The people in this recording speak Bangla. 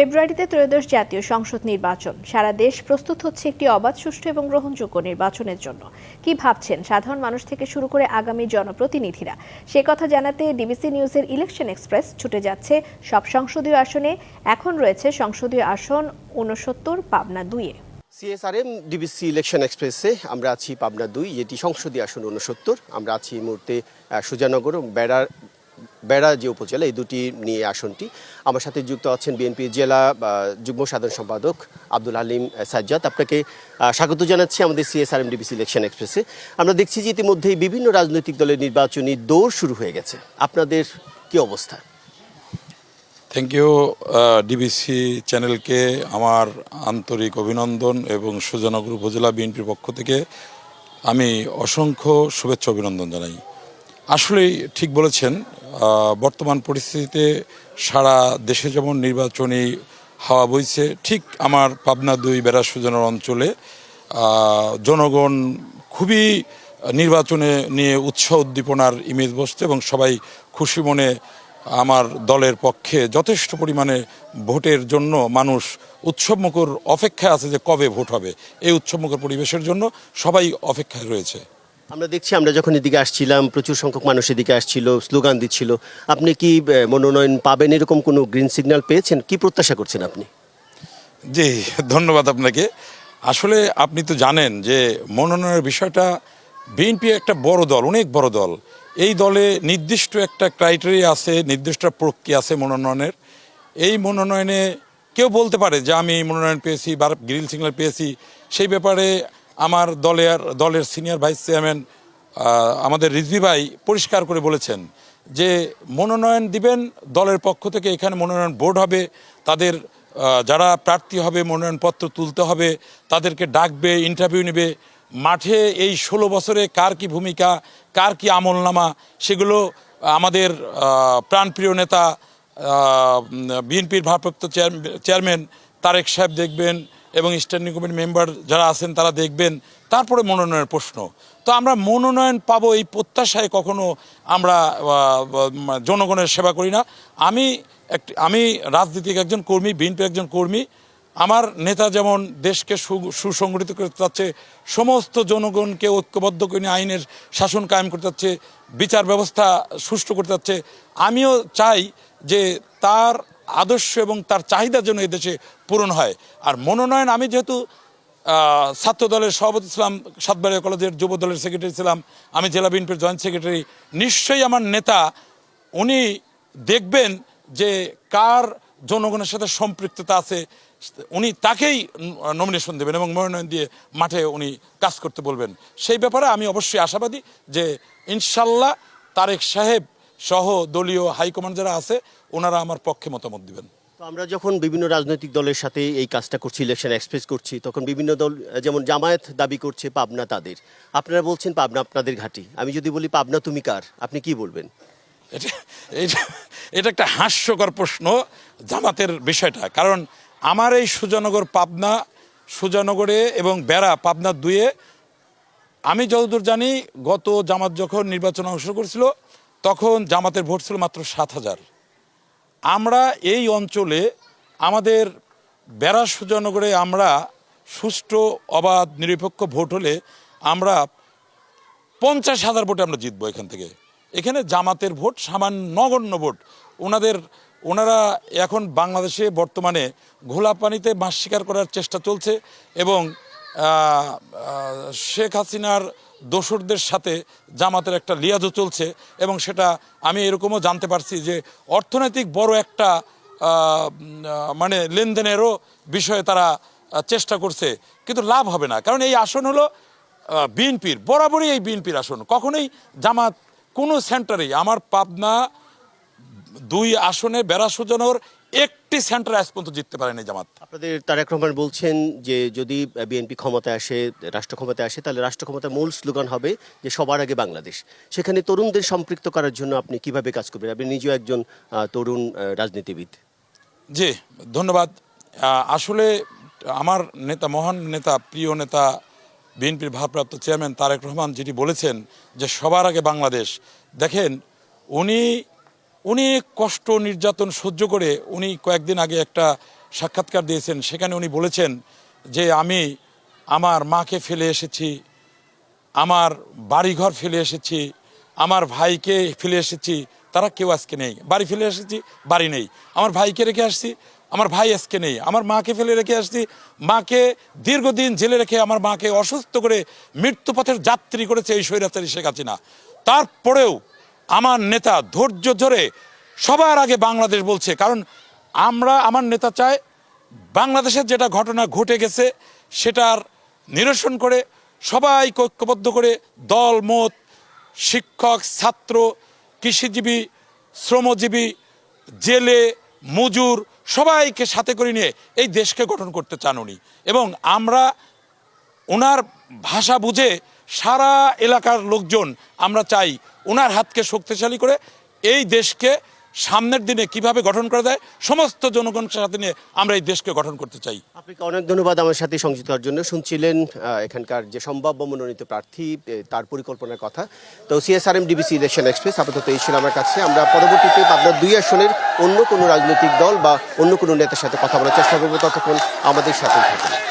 ফেব্রুয়ারিতে ত্রয়োদশ জাতীয় সংসদ নির্বাচন। সারা দেশ প্রস্তুত হচ্ছে একটি অবাধ, সুষ্ঠু এবং গ্রহণযোগ্য নির্বাচনের জন্য। কি ভাবছেন সাধারণ মানুষ থেকে শুরু করে আগামী জনপ্রতিনিধিরা? সে কথা জানাতে ডিবিসি নিউজের ইলেকশন এক্সপ্রেস ছুটে যাচ্ছে সব সংসদীয় আসনে। এখন রয়েছে সংসদীয় আসন ঊনসত্তর, পাবনা দুইয়ে। সিএসআরএম, ডিবিসি ইলেকশন এক্সপ্রেসে আমরা আছি পাবনা দুই যেটি সংসদীয় আসন উনসত্তর আমরা আছি এই মুহূর্তে সুজানগর ও বেড়ার বেড়া যে উপজেলা এই দুটি নিয়ে আসনটি। আমার সাথে যুক্ত আছেন বিএনপি জেলা যুগ্ম সাধারণ সম্পাদক আব্দুল আহ, সাজ্জাদ। আপনাকে স্বাগত জানাচ্ছি আমাদের সিএসআরএম ডিবিসি ইলেকশন এক্সপ্রেসে। আমরা দেখছি যে ইতিমধ্যেই বিভিন্ন রাজনৈতিক দলের নির্বাচনী দৌড় শুরু হয়ে গেছে। আপনাদের কি অবস্থা? থ্যাংক ইউ ডিবিসি চ্যানেলকে আমার আন্তরিক অভিনন্দন এবং সুজানগর উপজেলা বিএনপির পক্ষ থেকে আমি অসংখ্য শুভেচ্ছা অভিনন্দন জানাই। আসলেই ঠিক বলেছেন বর্তমান পরিস্থিতিতে সারা দেশে যেমন নির্বাচনী হাওয়া বইছে, ঠিক আমার পাবনা দুই বেড়া সুজানোর অঞ্চলে জনগণ খুবই নির্বাচনে নিয়ে উৎসাহ উদ্দীপনার ইমেজ বসছে এবং সবাই খুশি মনে আমার দলের পক্ষে যথেষ্ট পরিমাণে ভোটের জন্য মানুষ উৎসবমুখর অপেক্ষায় আছে যে কবে ভোট হবে। এই উৎসবমুখর পরিবেশের জন্য সবাই অপেক্ষায় রয়েছে। আমরা দেখছি, আমরা যখন এদিকে আসছিলাম, প্রচুর সংখ্যক মানুষ এদিকে আসছিল, স্লোগান দিচ্ছিল। আপনি কি মনোনয়ন পাবেন এরকম কোনো গ্রিন সিগন্যাল পেয়েছেন? কি প্রত্যাশা করছেন আপনি? জি, ধন্যবাদ আপনাকে। আসলে আপনি তো জানেন যে মনোনয়নের বিষয়টা বিএনপি একটা বড় দল, অনেক বড় দল। এই দলে নির্দিষ্ট একটা ক্রাইটেরিয়া আছে, নির্দিষ্ট প্রক্রিয়া আছে মনোনয়নের। এই মনোনয়নে কেউ বলতে পারে যে আমি মনোনয়ন পেয়েছি বা গ্রিল সিগন্যাল পেয়েছি। সেই ব্যাপারে আমার দলের দলের সিনিয়র ভাইস চেয়ারম্যান আমাদের রিজভি ভাই পরিষ্কার করে বলেছেন যে মনোনয়ন দিবেন, দলের পক্ষ থেকে এখানে মনোনয়ন বোর্ড হবে, তাদের যারা প্রার্থী হবে, মনোনয়নপত্র তুলতে হবে, তাদেরকে ডাকবে ইন্টারভিউ নেবে। মাঠে এই ষোলো বছরে কার কি ভূমিকা, কার কি আমলনামা, সেগুলো আমাদের প্রাণপ্রিয় নেতা বিএনপির ভারপ্রাপ্ত চেয়ার- চেয়ারম্যান তারেক সাহেব দেখবেন। এবং স্ট্যান্ডিং কমিটি মেম্বার যারা আছেন তারা দেখবেন, তারপরে মনোনয়নের প্রশ্ন। তো আমরা মনোনয়ন পাবো এই প্রত্যাশায় কখনো আমরা জনগণের সেবা করি না। আমি একটি, আমি রাজনীতিক একজন কর্মী, বিএনপির একজন কর্মী। আমার নেতা যেমন দেশকে সুসংগঠিত করতে চাচ্ছে, সমস্ত জনগণকে ঐক্যবদ্ধ করে নিয়ে আইনের শাসন কায়েম করতে চাচ্ছে, বিচার ব্যবস্থা সুষ্ঠু করতে চাচ্ছে। আমিও চাই যে তার আদর্শ এবং তার চাহিদা যেন এদেশে পূরণ হয়। আর মনোনয়ন, আমি যেহেতু ছাত্র দলের সভাপতি ছিলাম, সাতবাড়িয়া কলেজের যুব দলের সেক্রেটারি ছিলাম, আমি জেলা বিএনপির জয়েন্ট সেক্রেটারি, নিশ্চয়ই আমার নেতা, উনি দেখবেন যে কার জনগণের সাথে সম্পৃক্ততা আছে, উনি তাকেই নমিনেশন দেবেন এবং মনোনয়ন দিয়ে মাঠে উনি কাজ করতে বলবেন। সেই ব্যাপারে আমি অবশ্যই আশাবাদী যে ইনশাল্লাহ তারেক সাহেব সহ দলীয় হাইকমান্ড যারা আছে ওনারা আমার পক্ষে মতামত দিবেন। তো আমরা যখন বিভিন্ন রাজনৈতিক দলের সাথে এই কাজটা করছি ইলেকশন এক্সপ্রেস করছি তখন বিভিন্ন দল যেমন জামায়াত দাবি করছে পাবনা তাদের। আপনারা বলছেন পাবনা আপনাদের ঘাঁটি। আমি যদি বলি পাবনা তুমি কার? আপনি কি বলবেন? এটা এটা এটা একটা হাস্যকর প্রশ্ন জামাতের বিষয়টা। কারণ আমার এই সুজানগর পাবনা সুজানগরে এবং বেড়া পাবনা দুয়ে আমি যতদূর জানি গত জামাত যখন নির্বাচনে অংশ করেছিল তখন জামাতের ভোট ছিল মাত্র সাত হাজার। আমরা এই অঞ্চলে আমাদের বেড়া সুজানগরে আমরা সুষ্ঠু, অবাধ, নিরপেক্ষ ভোট হলে আমরা পঞ্চাশ হাজার ভোটে আমরা জিতবো এখান থেকে। এখানে জামাতের ভোট, সামান্য নগণ্য ভোট। ওনাদের, ওনারা এখন বাংলাদেশে বর্তমানে ঘোলা পানিতে মাছ শিকার করার চেষ্টা চলছে এবং শেখ হাসিনার দোসরদের সাথে জামাতের একটা লিয়াজও চলছে এবং সেটা আমি এরকমও জানতে পারছি যে অর্থনৈতিক বড় একটা মানে লেনদেনেরও বিষয়ে তারা চেষ্টা করছে, কিন্তু লাভ হবে না। কারণ এই আসন হলো বিএনপির, বরাবরই এই বিএনপির আসন। কখনোই জামাত কোনো সেন্টারেই, আমার পাবনা দুই আসনে বেড়া সুজানোর একটি সেন্টার আজ পর্যন্ত জিততে পারেনি জামাত। আপনাদের তারেক রহমান বলছেন যে যদি বিএনপি ক্ষমতায় আসে রাষ্ট্র ক্ষমতায় আসে তাহলে রাষ্ট্র ক্ষমতার মূল স্লোগান হবে যে সবার আগে বাংলাদেশ। সেখানে তরুণদের সম্পৃক্ত করার জন্য আপনি কীভাবে কাজ করবেন? আপনি নিজেও একজন তরুণ রাজনীতিবিদ। জি ধন্যবাদ। আসলে আমার নেতা মহান নেতা প্রিয় নেতা বিএনপির ভারপ্রাপ্ত চেয়ারম্যান তারেক রহমান যেটি বলেছেন যে সবার আগে বাংলাদেশ। দেখেন উনি উনি কষ্ট, নির্যাতন সহ্য করে উনি কয়েকদিন আগে একটা সাক্ষাৎকার দিয়েছেন। সেখানে উনি বলেছেন যে, আমি আমার মাকে ফেলে এসেছি, আমার বাড়িঘর ফেলে এসেছি, আমার ভাইকে ফেলে এসেছি, তারা কেউ আজকে নেই। বাড়ি ফেলে এসেছি, বাড়ি নেই। আমার ভাইকে রেখে আসছি, আমার ভাই আজকে নেই। আমার মাকে ফেলে রেখে আসছি, মাকে দীর্ঘদিন জেলে রেখে আমার মাকে অসুস্থ করে মৃত্যুপথের যাত্রী করেছে এই স্বৈরাচারী শেখ হাসিনা। তারপরেও আমার নেতা ধৈর্য ধরে সবার আগে বাংলাদেশ বলছে, কারণ আমরা, আমার নেতা চায় বাংলাদেশের যেটা ঘটনা ঘটে গেছে সেটার নিরসন করে সবাই ঐক্যবদ্ধ করে দল, মত, শিক্ষক, ছাত্র, কৃষিজীবী, শ্রমজীবী, জেলে, মজুর সবাইকে সাথে করে নিয়ে এই দেশকে গঠন করতে চান উনি। এবং আমরা ওনার ভাষা বুঝে সারা এলাকার লোকজন আমরা চাই ওনার হাতকে শক্তিশালী করে এই দেশকে সামনের দিনে কীভাবে গঠন করা যায়, সমস্ত জনগণের সাথে নিয়ে আমরা এই দেশকে গঠন করতে চাই। আপনাকে অনেক ধন্যবাদ আমার সাথে সংযুক্ত হওয়ার জন্য। শুনছিলেন এখানকার যে সম্ভাব্য মনোনীত প্রার্থী তার পরিকল্পনার কথা। তো সিএসআরএম ডিবিসি ইলেকশন এক্সপ্রেস আপাতত এই ছিল আমার কাছে। আমরা পরবর্তীতে আপনার দুই আসনের অন্য কোনো রাজনৈতিক দল বা অন্য কোনো নেতার সাথে কথা বলার চেষ্টা করব। ততক্ষণ আমাদের সাথে থাকুন।